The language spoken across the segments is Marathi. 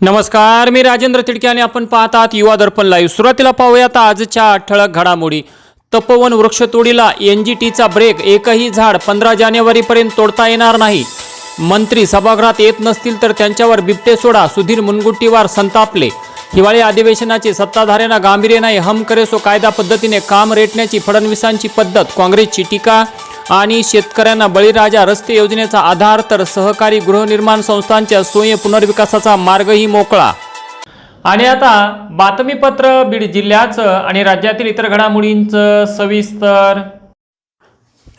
नमस्कार मी राजेंद्र तिडके आणि आपण पाहत आहात युवा दर्पण लाईव्ह सुरुवातीला पाहूयात आजच्या ठळक घडामोडी. तपोवन वृक्षतोडीला एन जी टीचा ब्रेक एकही झाड पंधरा जानेवारीपर्यंत तोडता येणार नाही. मंत्री सभागृहात येत नसतील तर त्यांच्यावर बिबटे सोडा सुधीर मुनगुट्टीवार संतापले. हिवाळी अधिवेशनाचे सत्ताधाऱ्यांना गांभीर्य नाही. हम करेसो कायदा पद्धतीने काम रेटण्याची फडणवीसांची पद्धत. काँग्रेसची टीका आणि शेतकऱ्यांना बळीराजा रस्ते योजनेचा आधार तर सहकारी गृहनिर्माण संस्थांच्या सोय पुनर्विकासाचा मार्गही मोकळा. आणि आता बातमीपत्र बीड जिल्ह्याचं आणि राज्यातील इतर घडामोडींचं सविस्तर.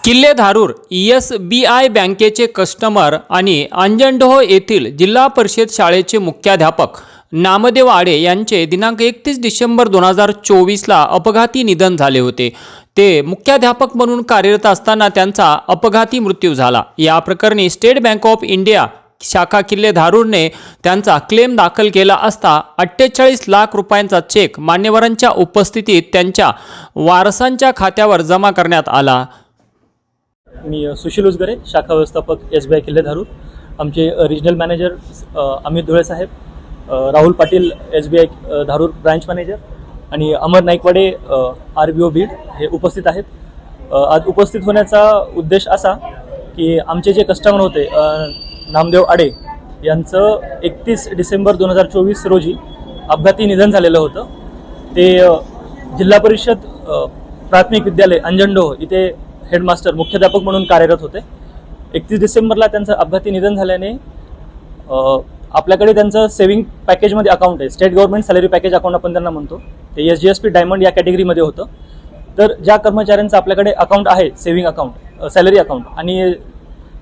Kille Dharur S B I बँकेचे कस्टमर आणि अंजनडोह येथील जिल्हा परिषद शाळेचे मुख्याध्यापक नामदेव आडे यांचे दिनांक एकतीस डिसेंबर दोन हजार चोवीसला अपघाती निधन झाले होते. ते मुख्याध्यापक म्हणून कार्यरत असताना त्यांचा अपघाती मृत्यू झाला. या प्रकरणी स्टेट बँक ऑफ इंडिया शाखा किल्ले धारूरने त्यांचा क्लेम दाखल केला असता अठ्ठेचाळीस लाख रुपयांचा चेक मान्यवरांच्या उपस्थितीत त्यांच्या वारसांच्या खात्यावर जमा करण्यात आला. मी सुशील उजगरे शाखा व्यवस्थापक S B I Kille Dharur. आमचे regional manager Amit Dhule Saheb Rahul Patil S B I Dharur branch manager आणि Amar Naikwade R B O Beed हे उपस्थित आहेत. आज उपस्थित होण्याचा उद्देश असा की आमचे जे कस्टमर होते नामदेव आडे यांचं एकतीस डिसेंबर दोन हजार चोवीस रोजी अपघाती निधन झालेलं होतं. ते जिल्हा परिषद प्राथमिक विद्यालय अंजंडो इथे हेडमास्टर मुख्याध्यापक म्हणून कार्यरत होते. एकतीस डिसेंबरला त्यांचं अपघाती निधन झाल्याने आपल्याकडे त्यांचं सेव्हिंग पॅकेजमध्ये अकाउंट आहे. State government salary package account आपण त्यांना म्हणतो. S G S P diamond या कॅटेगरीमध्ये होतं. तर ज्या कर्मचाऱ्यांचं आपल्याकडे अकाउंट आहे सेव्हिंग अकाउंट सॅलरी अकाउंट आणि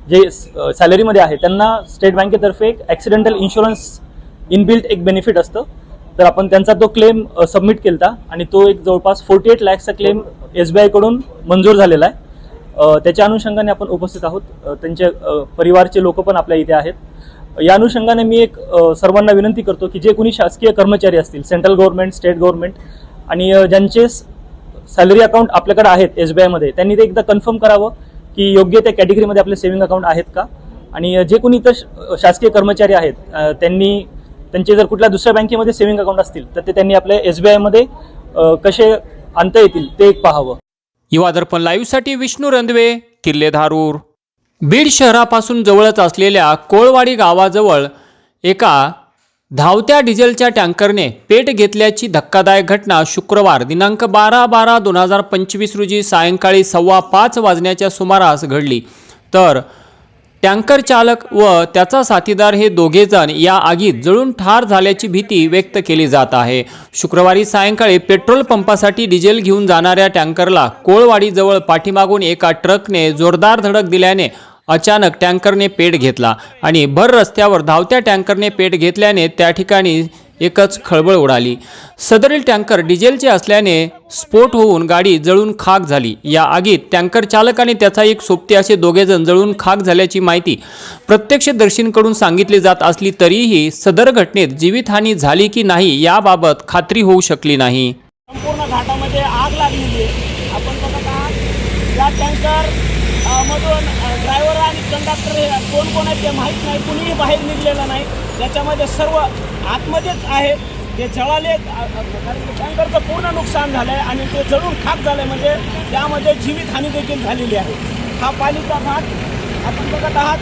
जे सॅलरीमध्ये आहे त्यांना स्टेट बँकेतर्फे एक ॲक्सिडेंटल इन्शुरन्स इनबिल्ट एक बेनिफिट असतं. तर आपण त्यांचा तो क्लेम सबमिट केला आणि तो एक जवळपास फोर्टी एट लॅक्सचा क्लेम एस बी आयकडून मंजूर झालेला आहे. त्याच्या अनुषंगाने आपण उपस्थित आहोत. त्यांच्या त्यांचे परिवारचे लोक पण आपल्या इथे आहेत. या अनुषंगाने मी एक सर्वांना विनंती करतो की जे कोणी शासकीय कर्मचारी असतील सेंट्रल गव्हर्नमेंट स्टेट गव्हर्नमेंट आणि ज्यांचे सॅलरी अकाउंट आपल्याकडे आहेत एस बी आयमध्ये त्यांनी ते एकदा कन्फर्म करावं की योग्य त्या कॅटेगरीमध्ये आपले सेव्हिंग अकाउंट आहेत का? आणि जे कोणी इतर श- शासकीय कर्मचारी आहेत त्यांनी त्यांचे जर कुठल्या दुसऱ्या बँकेमध्ये सेव्हिंग अकाउंट असतील तर ते त्यांनी आपल्या एस बी आयमध्ये कसे आणता येतील ते एक पाहावं. युवा दर्पण लाईव्हसाठी विष्णू रंधवे किल्ले धारूर बीड शहरापासून जवळच असलेल्या कोळवाडी गावाजवळ एका धावत्या डिझेलच्या टँकरने पेट घेतल्याची धक्कादायक घटना शुक्रवार दिनांक बारा बारा दोन हजार पंचवीस रोजी सायंकाळी सव्वा पाच वाजण्याच्या सुमारास घडली. तर टँकर चालक व त्याचा साथीदार हे दोघेजण या आगीत जळून ठार झाल्याची भीती व्यक्त केली जात आहे. शुक्रवारी सायंकाळी पेट्रोल पंपासाठी डिझेल घेऊन जाणाऱ्या टँकरला कोळवाडीजवळ पाठीमागून एका ट्रकने जोरदार धडक दिल्याने अचानक टँकरने पेट घेतला आणि भर रस्त्यावर धावत्या टँकरने पेट घेतल्याने त्या ठिकाणी एकच खळबळ उडाली. सदरील टँकर डिझेलचे असल्याने स्फोट होऊन गाडी जळून खाक झाली. या आगीत टँकर चालक आणि त्याचा एक सोबती असे दोघेजण जळून खाक झाल्याची माहिती प्रत्यक्षदर्शींकडून सांगितली जात असली तरीही सदर घटनेत जीवितहानी झाली की नाही याबाबत खात्री होऊ शकली नाही. संपूर्ण घाटामध्ये आग लागलेली आहे. आपण बघत आहात या टँकर मधून ड्रायव्हर आणि कंडक्टर हे कोण कोण आहेत ते माहीत नाही कुणीही बाहेर निघलेलं नाही. त्याच्यामध्ये सर्व आतमध्येच आहे. ते जळाले कारण टँकरचं पूर्ण नुकसान झालं आहे आणि ते जळून खाक झालं आहे म्हणजे त्यामध्ये जीवितहानी देखील झालेली आहे. हा पालिका भाग आपण बघत आहात.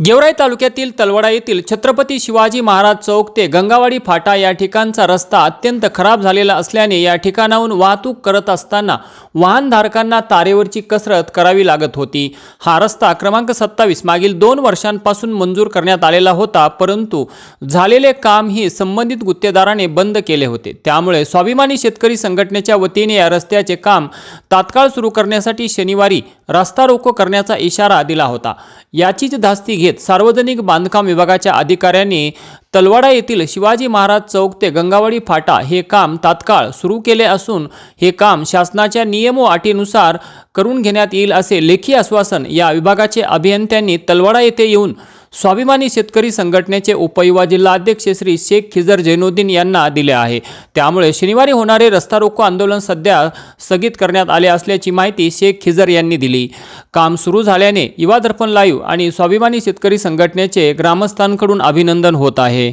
गेवराई तालुक्यातील तलवडा येथील छत्रपती शिवाजी महाराज चौक ते गंगावाडी फाटा या ठिकाणचा रस्ता अत्यंत खराब झालेला असल्याने या ठिकाणाहून वाहतूक करत असताना वाहनधारकांना तारेवरची कसरत करावी लागत होती. हा रस्ता क्रमांक सत्तावीस मागील दोन वर्षांपासून मंजूर करण्यात आलेला होता परंतु झालेले काम ही संबंधित गुत्तेदाराने बंद केले होते. त्यामुळे स्वाभिमानी शेतकरी संघटनेच्या वतीने या रस्त्याचे काम तात्काळ सुरू करण्यासाठी शनिवारी रस्ता रोको करण्याचा इशारा दिला होता. याचीच धास्ती घेत सार्वजनिक बांधकाम विभागाच्या अधिकाऱ्यांनी तलवाडा येथील शिवाजी महाराज चौक ते गंगावाडी फाटा हे काम तात्काळ सुरू केले असून हे काम शासनाच्या नियम व अटीनुसार करून घेण्यात येईल असे लेखी आश्वासन या विभागाचे अभियंत्यांनी तलवाडा येथे येऊन स्वाभिमानी शेतकरी संघटनेचे उपयुवा जिल्हाध्यक्ष श्री शेख खिजर जैनुद्दीन यांना दिले आहे. त्यामुळे शनिवारी होणारे रस्ता रोको आंदोलन सध्या स्थगित करण्यात आले असल्याची माहिती शेख खिजर यांनी दिली. काम सुरू झाल्याने युवा दर्पण लाईव्ह आणि स्वाभिमानी शेतकरी संघटनेचे ग्रामस्थांकडून अभिनंदन होत आहे.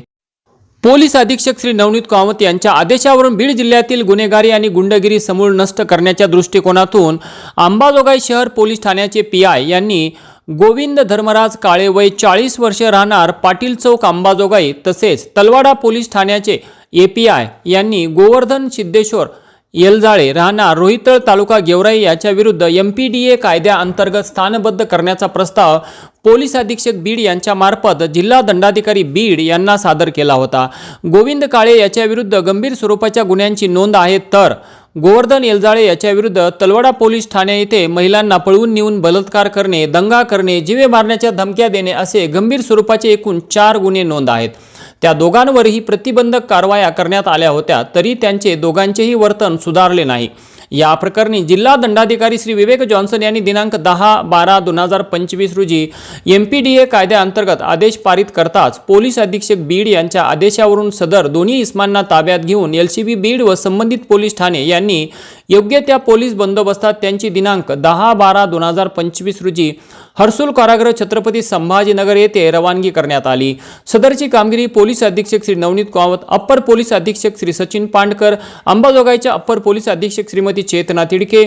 पोलीस अधीक्षक श्री नवनीत कामत यांच्या आदेशावरून बीड जिल्ह्यातील गुन्हेगारी आणि गुंडगिरी समूळ नष्ट करण्याच्या दृष्टिकोनातून अंबाजोगाई शहर पोलीस ठाण्याचे पी आय यांनी गोविंद धर्मराज काळे वय चाळीस वर्ष राहणार पाटील चौक अंबाजोगाई तसेच तलवाडा पोलीस ठाण्याचे ए पी आय यांनी गोवर्धन सिद्धेश्वर येलजाळे राहणार रोहितळ तालुका गेवराई याच्या विरुद्ध एम पी डी ए कायद्याअंतर्गत स्थानबद्ध करण्याचा प्रस्ताव पोलीस अधीक्षक बीड यांच्यामार्फत जिल्हा दंडाधिकारी बीड यांना सादर केला होता. गोविंद काळे याच्या विरुद्ध गंभीर स्वरूपाच्या गुन्ह्यांची नोंद आहे तर गोवर्धन येलजाळे याच्या विरुद्ध तलवाडा पोलीस ठाणे येथे महिलांना पळवून नेऊन बलात्कार करणे दंगा करणे जीवे मारण्याच्या धमक्या देणे असे गंभीर स्वरूपाचे एकूण चार गुन्हे नोंद आहेत. त्या दोघांवरही प्रतिबंधक कारवाया करण्यात आल्या होत्या तरी त्यांचे दोघांचेही वर्तन सुधारले नाही. या प्रकरणी जिल्हा दंडाधिकारी श्री विवेक जॉन्सन यांनी दिनांक दहा बारा दोन हजार पंचवीस रोजी एम पी डी ए कायद्याअंतर्गत आदेश पारित करताच पोलीस अधीक्षक बीड यांच्या आदेशावरून सदर दोन्ही इस्मांना ताब्यात घेऊन एल सी बी बीड व संबंधित पोलीस ठाणे यांनी योग्य त्या पोलीस बंदोबस्तात त्यांची दिनांक दहा बारा दोन हजार पंचवीस रोजी हर्सुल कारागृह छत्रपती संभाजीनगर येथे रवानगी करण्यात आली. सदरची कामगिरी पोलीस अधीक्षक श्री नवनीत कावत अप्पर पोलीस अधीक्षक श्री सचिन पांडकर अंबाजोगाईच्या अप्पर पोलीस अधीक्षक Shrimati Chetna Tidke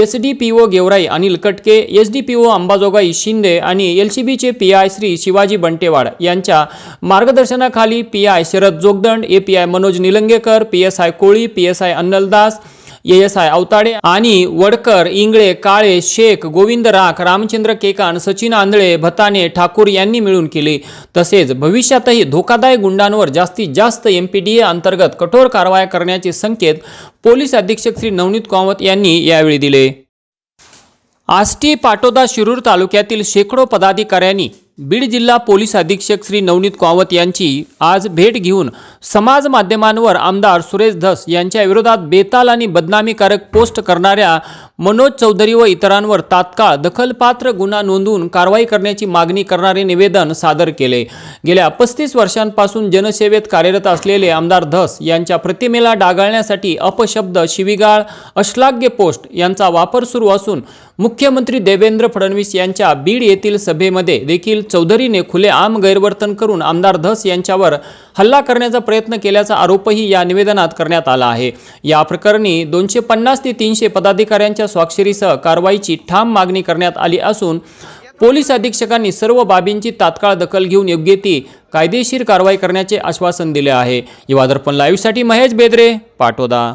S D P O Georai Anil Katke S D P O Ambajogai Shinde आणि एल सी बीचे पी आय श्री शिवाजी बंटेवाड यांच्या मार्गदर्शनाखाली P I Sharad Jogdand A P I Manoj Nilangekar P S I Koli P S I Annaldas S I Awtade आणि वडकर इंगळे काळे शेख गोविंद राख रामचंद्र केकान सचिन आंधळे भताने ठाकूर यांनी मिळून केले. तसेच भविष्यातही धोकादायक गुंडांवर जास्तीत जास्त एम पी डी ए अंतर्गत कठोर कारवाया करण्याचे संकेत पोलीस अधीक्षक श्री नवनीत कामत यांनी यावेळी दिले. आष्टी पाटोदा शिरूर तालुक्यातील शेकडो पदाधिकाऱ्यांनी बीड जिल्हा पोलीस अधीक्षक श्री नवनीत कावत यांची आज भेट घेऊन समाज माध्यमांवर आमदार सुरेश धस यांच्या विरोधात बेताल आणि बदनामीकारक पोस्ट करणाऱ्या मनोज चौधरी व इतरांवर तात्काळ दखलपात्र गुन्हा नोंदवून कारवाई करण्याची मागणी करणारे निवेदन सादर केले. गेल्या पस्तीस वर्षांपासून जनसेवेत कार्यरत असलेले आमदार धस यांच्या प्रतिमेला डागाळण्यासाठी अपशब्द शिवीगाळ अश्लाघ्य पोस्ट यांचा वापर सुरू असून मुख्यमंत्री देवेंद्र फडणवीस यांच्या बीड येथील सभेमध्ये देखील चौधरीने खुलेआम गैरवर्तन करून आमदार धस यांच्यावर हल्ला करण्याचा प्रयत्न केल्याचा आरोपही या निवेदनात करण्यात आला आहे. या प्रकरणी दोनशे पन्नास ते तीनशे पदाधिकाऱ्यांच्या स्वाक्षरीसह कारवाईची ठाम मागणी करण्यात आली असून पोलीस अधीक्षकांनी सर्व बाबींची तात्काळ दखल घेऊन योग्य ती कायदेशीर कारवाई करण्याचे आश्वासन दिले आहे. युवा दर्पण लाईव्हसाठी महेश बेदरे पाटोदा.